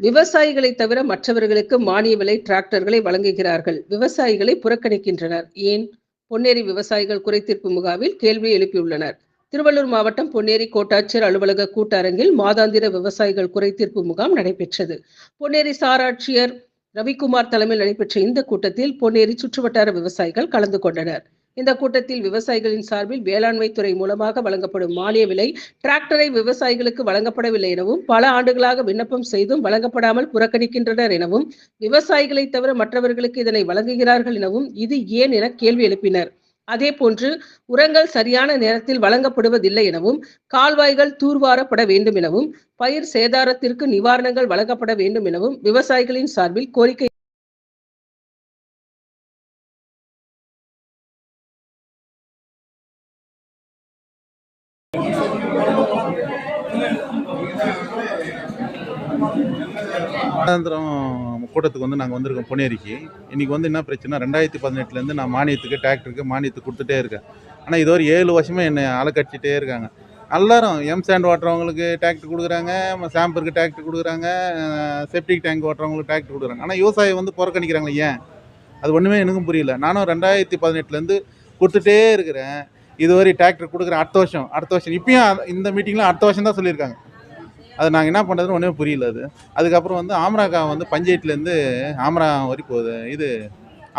விவசாயிகளை தவிர மற்றவர்களுக்கு மானிய விலை டிராக்டர்களை வழங்குகிறார்கள். விவசாயிகளை புறக்கணிக்கின்றனர். ஏன்? பொன்னேரி விவசாயிகள் குறைதீர்ப்பு முகாமில் கேள்வி எழுப்பியுள்ளனர். திருவள்ளூர் மாவட்டம் பொன்னேரி கோட்டாட்சியர் அலுவலக கூட்டரங்கில் மாதாந்திர விவசாயிகள் குறைதீர்ப்பு முகாம் நடைபெற்றது. பொன்னேரி சாராட்சியர் ரவிக்குமார் தலைமையில் நடைபெற்ற இந்த கூட்டத்தில் பொன்னேரி சுற்றுவட்டார விவசாயிகள் கலந்து கொண்டனர். இந்த கூட்டத்தில் விவசாயிகளின் சார்பில் வேளாண்மை துறை மூலமாக வழங்கப்படும் மானிய விலை டிராக்டரை விவசாயிகளுக்கு வழங்கப்படவில்லை எனவும் பல ஆண்டுகளாக விண்ணப்பம் செய்தும் வழங்கப்படாமல் புறக்கணிக்கின்றனர் எனவும் விவசாயிகளை தவிர மற்றவர்களுக்கு இதனை வழங்குகிறார்கள் எனவும் இது ஏன் என கேள்வி எழுப்பினர். அதே போன்று உரங்கள் சரியான நேரத்தில் வழங்கப்படுவதில்லை எனவும் கால்வாய்கள் தூர்வாரப்பட வேண்டும் எனவும் பயிர் சேதாரத்திற்கு நிவாரணங்கள் வழங்கப்பட வேண்டும் எனவும் விவசாயிகளின் சார்பில் கோரிக்கை சாயந்தரம் கூட்டத்துக்கு வந்து நாங்கள் வந்திருக்கோம் பொன்னேரிக்கு இன்றைக்கி வந்து என்ன பிரச்சனை? ரெண்டாயிரத்தி பதினெட்டுலேருந்து நான் மானியத்துக்கு டிராக்டருக்கு மானியத்துக்கு கொடுத்துட்டே இருக்கேன். ஆனால் இது ஒரு ஏழு வருஷமாக என்னை அலக்கடிச்சிட்டே இருக்காங்க. எல்லாரும் எம் சாண்ட் ஓட்டுறவங்களுக்கு டிராக்டர் கொடுக்குறாங்க சாம்பருக்கு டிராக்டர் கொடுக்குறாங்க செப்டிக் டேங்க் ஓட்டுறவங்களுக்கு டிராக்டர் கொடுக்குறாங்க. ஆனால் விவசாயி வந்து புறக்கணிக்கிறாங்களே ஏன்? அது ஒன்றுமே எனக்கும் புரியல. நானும் ரெண்டாயிரத்தி பதினெட்டுலேருந்து கொடுத்துட்டே இருக்கிறேன். இதுவரை டிராக்டர் கொடுக்குறேன் அடுத்த வருஷம். அடுத்த வருஷம். இப்பயும் இந்த மீட்டிங்கில் அடுத்த வருஷம் தான் சொல்லியிருக்காங்க. அது நாங்கள் என்ன பண்ணுறதுன்னு ஒன்றுமே புரியல அது. அதுக்கப்புறம் வந்து ஆமராக்கா வந்து பஞ்சாயத்துலேருந்து ஆமரா வரி போகுது. இது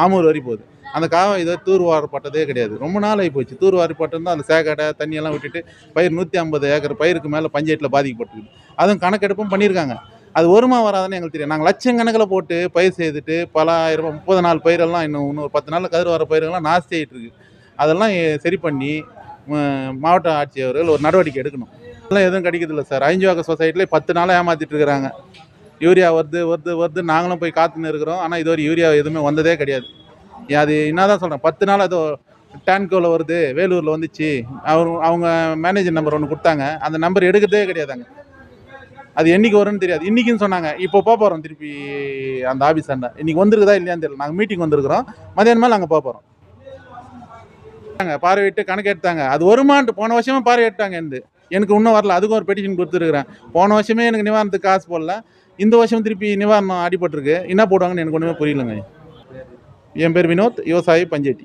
ஆமூர் வரி போகுது. அந்த காவை இதை தூர்வாரப்பட்டதே கிடையாது. ரொம்ப நாள் ஆகி போச்சு. தூர்வாரப்பட்டிருந்தால் அந்த சேகடை தண்ணியெல்லாம் விட்டுட்டு பயிர் நூற்றி ஐம்பது ஏக்கர் பயிருக்கு மேலே பஞ்சாயத்தில் பாதிக்கப்பட்டிருக்கு அதுவும் கணக்கெடுப்பும் பண்ணியிருக்காங்க. அது வருமா வராதுன்னு எங்களுக்கு தெரியும் நாங்கள் லட்சம் கணக்கில் போட்டு பயிர் செய்துட்டு பல ஆயிரம் ரூபாய், முப்பது நாள் பயிரெல்லாம் இன்னும் இன்னொரு பத்து நாளில் கதிர் வர பயிரெல்லாம் நாஸ்தி ஆகிட்டு இருக்கு அதெல்லாம் சரி பண்ணி மாவட்ட ஆட்சியர்கள் ஒரு நடவடிக்கை எடுக்கணும். எல்லாம் எதுவும் கிடைக்கிறதில்ல சார். ஐஞ்சுவாக்க சொசைட்டிலே பத்து நாளாக ஏமாற்றிட்டு இருக்கிறாங்க. யூரியா வருது வருது வருது. நாங்களும் போய் காத்துன்னு இருக்கிறோம் ஆனால் இது ஒரு யூரியா எதுவுமே வந்ததே கிடையாது. அது அது என்னதான் சொல்கிறேன் பத்து நாள் அது டேன்கோவில் வருது வேலூரில் வந்துச்சு. அவர் அவங்க மேனேஜர் நம்பர் ஒன்று கொடுத்தாங்க. அந்த நம்பர் எடுக்கிறதே கிடையாதாங்க அது என்றைக்கு வரும்னு தெரியாது. இன்னைக்குன்னு சொன்னாங்க. இப்போ போக போகிறோம் திருப்பி அந்த ஆஃபீஸ் அண்டா இன்றைக்கி வந்திருக்குதா இல்லையான்னு தெரியல. நாங்கள் மீட்டிங் வந்திருக்கிறோம். மதியானம் மேலே நாங்கள் போக போகிறோம் பார்வையிட்டு கணக்கு எடுத்தாங்க. அது வருமான்ட்டு போன வருஷமும் பார்வையிட்டாங்க இருந்து. எனக்கு இன்னும் வரல. அதுக்கும் ஒரு பெட்டிஷன் கொடுத்துருக்குறேன். போன வருஷமே எனக்கு நிவாரணத்துக்கு காசு போடல. இந்த வருஷம் திருப்பி நிவாரணம் அடிபட்டிருக்கு. என்ன போடுவாங்கன்னு எனக்கு ஒன்றுமே புரியலங்க. என் பேர் வினோத் விவசாயி பஞ்சேட்டி.